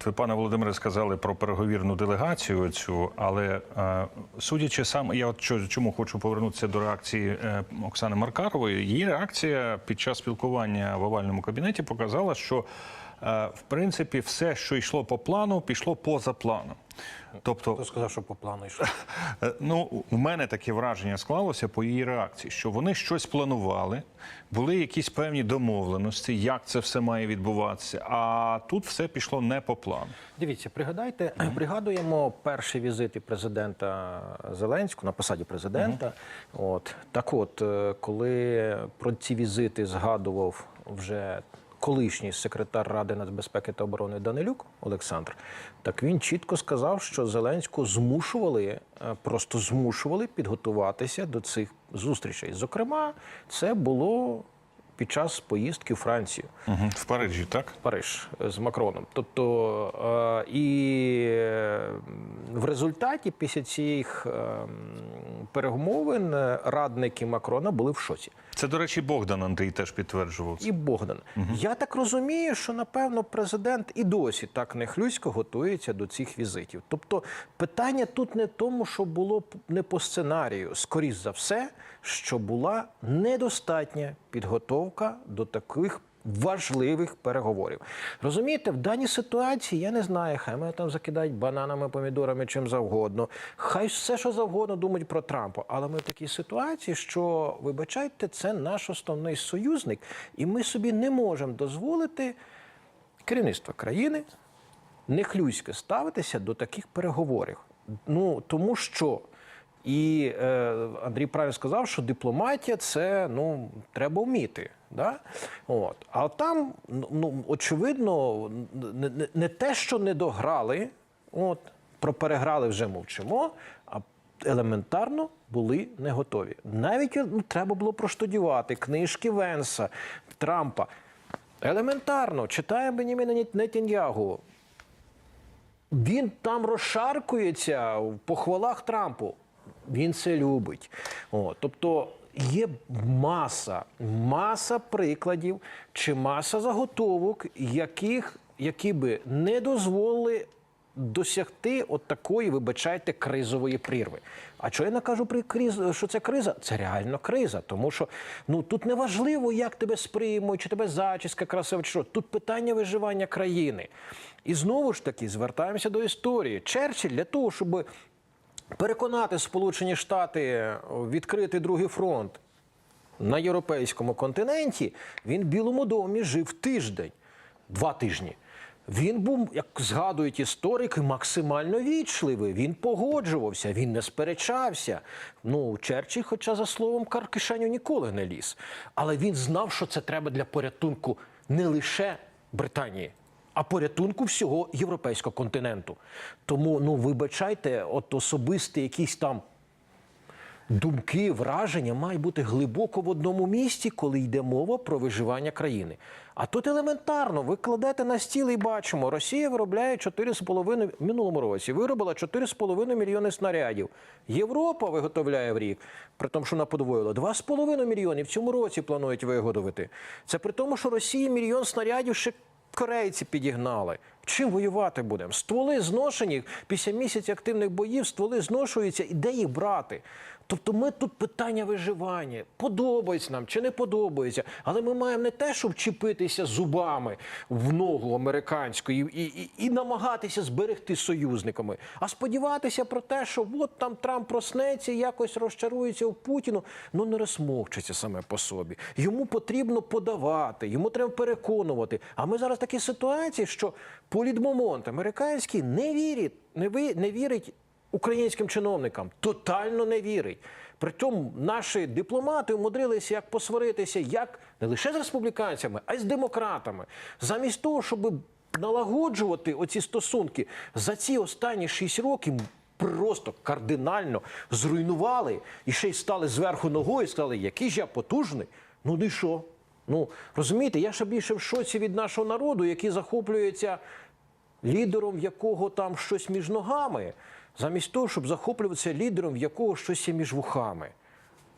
От ви, пане Володимире, сказали про переговірну делегацію цю, але е, судячи саме, я от чому хочу повернутися до реакції е, Оксани Маркарової. Її реакція під час спілкування в овальному кабінеті показала, що в принципі все, що йшло по плану, пішло поза планом. Тобто, Хто сказав, що по плану йшло? Е, Ну, у мене таке враження склалося по її реакції, що вони щось планували, були якісь певні домовленості, як це все має відбуватися. А тут все пішло не по плану. Дивіться, пригадайте, пригадуємо перші візити президента Зеленського на посаді президента. От так, от е, коли про ці візити згадував вже колишній секретар Ради нацбезпеки та оборони Данилюк Олександр, так він чітко сказав, що Зеленського змушували, е, просто змушували підготуватися до цих зустрічей. Зокрема, це було під час поїздки у Францію. Угу. В Парижі, так? Париж з Макроном. Тобто е, і е, в результаті після цих е, перемовин е, радники Макрона були в шоці. Це, до речі, Богдан Андрій теж підтверджував це. І Богдан. Я так розумію, що напевно президент і досі так нехлюйсько готується до цих візитів. Тобто питання тут не в тому, що було не по сценарію, скоріш за все, що була недостатня підготовка до таких. Важливих переговорів. Розумієте, в даній ситуації я не знаю, хай мене там закидають бананами, помідорами, чим завгодно. Хай все, що завгодно думають про Трампа. Але ми в такій ситуації, що, вибачайте, це наш основний союзник, і ми собі не можемо дозволити керівництво країни нехлюйсько ставитися до таких переговорів. Ну тому що. І е, Андрій правильно сказав, що дипломатія це ну треба вміти. Да? От. А там, ну, ну очевидно, не, не, те, що не дограли, от, про переграли вже мовчимо, а елементарно були не готові. Навіть ну, треба було проштудювати книжки Венса, Трампа. Елементарно читає Беніміна Нетіньягу. Він там розшаркується в похвалах Трампу. Він це любить. О, тобто є маса, маса прикладів чи маса заготовок, яких, які би не дозволили досягти от такої, вибачайте, кризової прірви. А чого я не кажу при криз, що це криза? Це реально криза. Тому що ну тут не важливо, як тебе сприймуть, чи тебе зачіска красива, чи що. Тут питання виживання країни. І знову ж таки звертаємося до історії. Черчилль для того, щоб переконати Сполучені Штати відкрити другий фронт на європейському континенті, він в Білому домі жив тиждень, два тижні. Він був, як згадують історики, максимально вічливий. Він погоджувався, він не сперечався. Ну, Черчилль, хоча за словом кар кишеню ніколи не ліз. Але він знав, що це треба для порятунку не лише Британії, а порятунку всього європейського континенту. Тому, ну вибачайте, от особисті якісь там думки, враження мають бути глибоко в одному місці, коли йде мова про виживання країни. А тут елементарно, ви кладете на стіл і бачимо, Росія виробляє 4,5 в минулому році, виробила 4,5 мільйони снарядів. Європа виготовляє в рік, при тому, що вона подвоїла 2,5 мільйони в цьому році планують виготовити. Це при тому, що Росія мільйон снарядів ще корейці підігнали. Чим воювати будемо? Стволи зношені після місяця активних боїв, стволи зношуються, і де їх брати? Тобто ми тут питання виживання. Подобається нам чи не подобається. Але ми маємо не те, щоб чіпитися зубами в ногу американську і, і, і, і намагатися зберегти союзниками, а сподіватися про те, що от там Трамп проснеться, якось розчарується у Путіну. Ну не розмовчиться саме по собі. Йому потрібно подавати, йому треба переконувати. А ми зараз в такій ситуації, що політмомонт американський не вірить, не, не вірить українським чиновникам, тотально не вірить. Притом наші дипломати умудрилися як посваритися, як не лише з республіканцями, а й з демократами. Замість того, щоб налагоджувати оці стосунки за ці останні шість років. Просто кардинально зруйнували і ще й стали зверху ногою і сказали, який ж я потужний. Ну і що? Ну розумієте, я ще більше в шоці від нашого народу, який захоплюється лідером, якого там щось між ногами, замість того, щоб захоплюватися лідером, в якого щось є між вухами.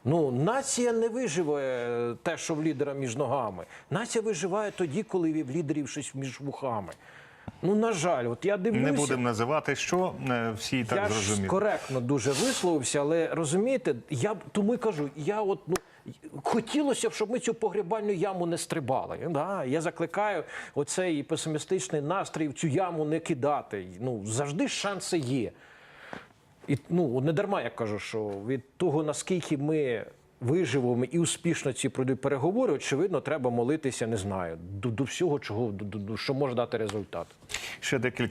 Ну, нація не виживе те, що в лідера між ногами. Нація виживає тоді, коли в лідерів щось між вухами. Ну, на жаль, от я дивлюся. Не будемо називати, що е, всі і так я ж зрозуміли. коректно дуже висловився, але розумієте, я тому й кажу, я от ну. Хотілося б, щоб ми цю погребальну яму не стрибали. Да? Я закликаю оцей песимістичний настрій в цю яму не кидати. Ну завжди шанси є. І ну не дарма я кажу, що від того наскільки ми виживемо і успішно ці пройдуть переговори, очевидно, треба молитися, не знаю, до, до всього, чого до, до- що може дати результат. Ще декілька